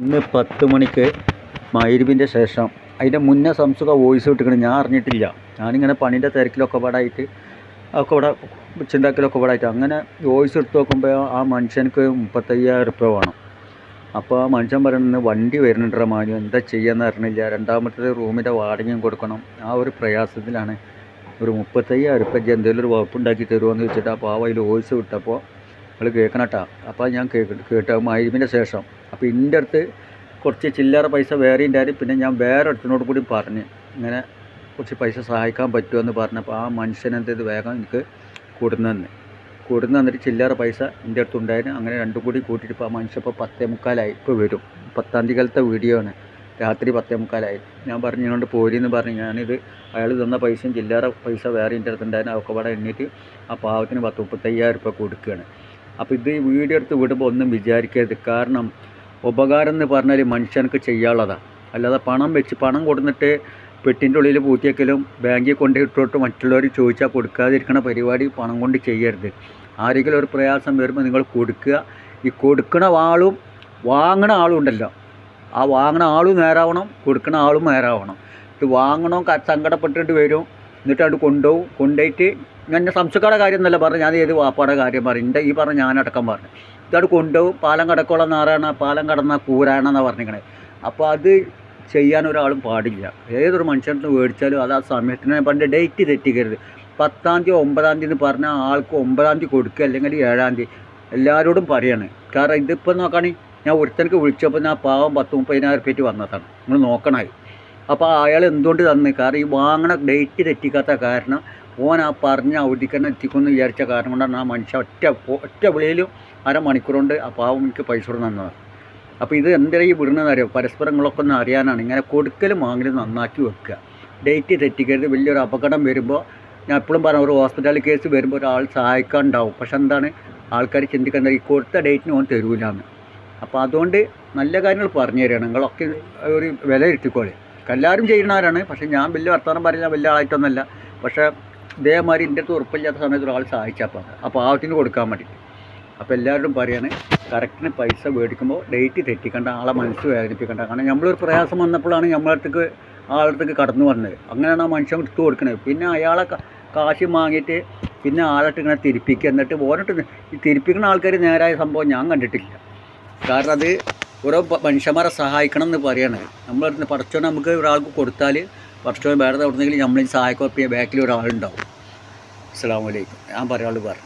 ഇന്ന് പത്ത് മണിക്ക് മയിരുവിന്റെ ശേഷം. അതിന്റെ മുന്നേ സംസുഖ വോയിസ് കിട്ടിക്കണം ഞാൻ അറിഞ്ഞിട്ടില്ല. ഞാനിങ്ങനെ പണീന്റെ തിരക്കിലൊക്കെ പാടായിട്ട് ഒക്കെ ഇവിടെ വെച്ചുണ്ടാക്കലൊക്കെ പാടായിട്ട്. അങ്ങനെ വോയിസ് എടുത്ത് നോക്കുമ്പോൾ ആ മനുഷ്യനക്ക് മുപ്പത്തയ്യായിരം റുപ്യ വേണം. അപ്പോൾ ആ മനുഷ്യൻ പറയുന്നത് വണ്ടി വരുന്നുണ്ടോ മാനു. എന്താ ചെയ്യാന്ന് അറിഞ്ഞില്ല. രണ്ടാമത്തേത് റൂമിന്റെ വാടകയും കൊടുക്കണം. ആ ഒരു പ്രയാസത്തിലാണ് ഒരു മുപ്പത്തയ്യായിരം ഇജ്ജ് എന്തെങ്കിലും ഒരു വകുപ്പുണ്ടാക്കി തരുമോയെന്ന് വെച്ചിട്ട് ആ പാവ വോയിസ് വിട്ടപ്പോൾ നിങ്ങൾ കേൾക്കണം കേട്ടോ അപ്പോൾ ഞാൻ കേക്ക് കേട്ട. മഗ്‌രിബിന്റെ ശേഷം അപ്പോൾ എന്റെ അടുത്ത് കുറച്ച് ചില്ലറ പൈസ വേറെ ഉണ്ടായിരുന്നു പിന്നെ ഞാൻ വേറെ അടുത്തിനോട് കൂടി പറഞ്ഞ് ഇങ്ങനെ കുറച്ച് പൈസ സഹായിക്കാൻ പറ്റുമെന്ന് പറഞ്ഞപ്പോൾ ആ മനുഷ്യൻ എന്ത് ചെയ്ത്? വേഗം എനിക്ക് കൊടുന്നു തന്നെ. കൊടുന്നു തന്നിട്ട് ചില്ലറ പൈസ എന്റെ അടുത്ത് ഉണ്ടായിരുന്നു അങ്ങനെ രണ്ടും കൂടി കൂട്ടിയിട്ട് ഇപ്പോൾ ആ മനുഷ്യൻ ഇപ്പോൾ പത്തേ മുക്കാലായി. ഇപ്പോൾ വരും. പത്താം തീയതിയിലത്തെ വീഡിയോ ആണ്. രാത്രി പത്തേ മുക്കാലായി. ഞാൻ പറഞ്ഞു കൊണ്ട് പോരിയെന്ന് പറഞ്ഞ് ഞാനിത് അയാൾ തന്ന പൈസയും ചില്ലറ പൈസ വേറെ എന്റെ അടുത്ത് ഉണ്ടായിരുന്നു അതൊക്കെ അവിടെ എണ്ണീറ്റ് ആ പാവത്തിന് പത്ത് മുപ്പത്തയ്യായിരം രൂപ കൊടുക്കുകയാണ് അപ്പോൾ ഇത് വീഡിയോ എടുത്ത് വിടുമ്പോൾ ഒന്നും വിചാരിക്കരുത്. കാരണം ഉപകാരം എന്ന് പറഞ്ഞാൽ മനുഷ്യനക്ക് ചെയ്യാനുള്ളതാണ് അല്ലാതെ പണം വെച്ച് പണം കൊടുത്തിട്ട് പെട്ടിന്റെ ഉള്ളിൽ പൂത്തിയേക്കലും ബാങ്കിൽ കൊണ്ട് ഇട്ടോട്ട് മറ്റുള്ളവർ ചോദിച്ചാൽ കൊടുക്കാതിരിക്കണ പരിപാടി പണം കൊണ്ട് ചെയ്യരുത്. ആരെങ്കിലും ഒരു പ്രയാസം വരുമ്പോൾ നിങ്ങൾ കൊടുക്കുക. ഈ കൊടുക്കണ ആളും വാങ്ങണ ആളും ഉണ്ടല്ലോ. ആ വാങ്ങണ ആളും നേരാവണം കൊടുക്കണ ആളും നേരാവണം. ഇത് വാങ്ങണം സങ്കടപ്പെട്ടിട്ട് വരും? എന്നിട്ട് അത് കൊണ്ടുപോകും. കൊണ്ടുപോയിട്ട് എന്റെ സംശയക്കാരുടെ കാര്യം എന്നല്ല പറഞ്ഞു ഞാൻ ഏത് വാപ്പാടെ കാര്യം പറഞ്ഞു എന്റെ ഈ പറഞ്ഞ ഞാനടക്കം പറഞ്ഞു ഇതവിടെ കൊണ്ടുപോകും. പാലം കടക്കോളം നാറാണ് പാലം കടന്ന കൂരാണെന്നാണ് പറഞ്ഞിരിക്കണേ. അപ്പോൾ അത് ചെയ്യാൻ ഒരാളും പാടില്ല. ഏതൊരു മനുഷ്യനെ മേടിച്ചാലും അത് ആ സമയത്തിന് പണ്ട് ഡേറ്റ് തെറ്റിക്കരുത്. പത്താം തീയതി ഒമ്പതാം തീയതി എന്ന് പറഞ്ഞാൽ ആൾക്ക് ഒമ്പതാം തീയതി കൊടുക്കുക അല്ലെങ്കിൽ ഏഴാം തീയതി. എല്ലാവരോടും പറയാണ്. കാരണം ഇതിപ്പോൾ നോക്കുകയാണെങ്കിൽ ഞാൻ ഒരുത്തനക്ക് വിളിച്ചപ്പോൾ ഞാൻ പാവം പത്ത് മുപ്പതിനായിരം രൂപയ്ക്ക് വന്നതാണ്. നിങ്ങൾ നോക്കണത് അപ്പോൾ അയാൾ എന്തുകൊണ്ട് തന്നു? കാരണം ഈ വാങ്ങണ ഡേറ്റ് തെറ്റിക്കാത്ത കാരണം ഓൻ ആ പറഞ്ഞ അവധിക്കന്നെ എത്തിക്കുമെന്ന് വിചാരിച്ച കാരണം കൊണ്ടാണ് ആ മനുഷ്യ ഒറ്റ ഒറ്റ വിളിയിലും അരമണിക്കൂർ കൊണ്ട് ആ പാവം എനിക്ക് പൈസ തന്നത്. അപ്പോൾ ഇത് എന്തിനാ ഈ വിടുന്നതെന്ന് അറിയാം? പരസ്പരങ്ങളൊക്കെ ഒന്ന് അറിയാനാണ്. ഇങ്ങനെ കൊടുക്കലും വാങ്ങലും നന്നാക്കി വെക്കുക. ഡേറ്റ് തെറ്റിക്കരുത്. വലിയൊരു അപകടം വരുമ്പോൾ ഞാൻ എപ്പോഴും പറഞ്ഞു ഒരു ഹോസ്പിറ്റൽ കേസ് വരുമ്പോൾ ഒരാൾ സഹായിക്കാൻ ഉണ്ടാവും പക്ഷെ എന്താണ്? ആൾക്കാർ ചിന്തിക്കുന്നത് ഈ കൊടുത്ത ഡേറ്റിന് ഓൻ തരൂലാന്ന്. അപ്പോൾ അതുകൊണ്ട് നല്ല കാര്യങ്ങൾ പറഞ്ഞു തരികയാണ് നിങ്ങളൊക്കെ ഒരു വില ഇരുത്തിക്കോളെ എല്ലാവരും ചെയ്യുന്നവരാണ്. പക്ഷേ ഞാൻ വലിയ വർത്തമാനം പറഞ്ഞാൽ വലിയ ആളായിട്ടൊന്നുമല്ല. പക്ഷേ ഇതേമാതിരി എന്റെ അടുത്ത് ഉറപ്പില്ലാത്ത സമയത്ത് ഒരാൾ സഹായിച്ചപ്പോൾ അപ്പോൾ ആവശ്യത്തിന് കൊടുക്കാൻ വേണ്ടിയിട്ട്. അപ്പോൾ എല്ലാവരോടും പറയാണ് കറക്റ്റിന് പൈസ മേടിക്കുമ്പോൾ ഡേറ്റ് തെറ്റിക്കണ്ട ആളെ മനസ്സ് വേദനിപ്പിക്കണ്ട. കാരണം നമ്മളൊരു പ്രയാസം വന്നപ്പോഴാണ് നമ്മളടുത്തേക്ക് ആളടുത്തേക്ക് കടന്നു വന്നത്. അങ്ങനെയാണ് ആ മനുഷ്യൻ എടുത്തു കൊടുക്കുന്നത്. പിന്നെ അയാളെ കാശ് വാങ്ങിയിട്ട് പിന്നെ ആളിട്ട് ഇങ്ങനെ തിരിപ്പിക്കുക. എന്നിട്ട് ഓരോട്ട് തിരിപ്പിക്കുന്ന ആൾക്കാർ നേരായ സംഭവം ഞാൻ കണ്ടിട്ടില്ല. കാരണം അത് ഓരോ മനുഷ്യന്മാരെ സഹായിക്കണം എന്ന് പറയാണ്. നമ്മളടുത്ത് പടച്ചോനെ നമുക്ക് ഒരാൾക്ക് കൊടുത്താൽ പടച്ചോൻ വേറെ എവിടെന്നെങ്കിലും നമ്മളെ സഹായിക്കുക ബാക്കിൽ ഒരാളുണ്ടാവും. അസ്സാം വലൈക്കും ഞാൻ പറയാനുള്ളത് പറഞ്ഞു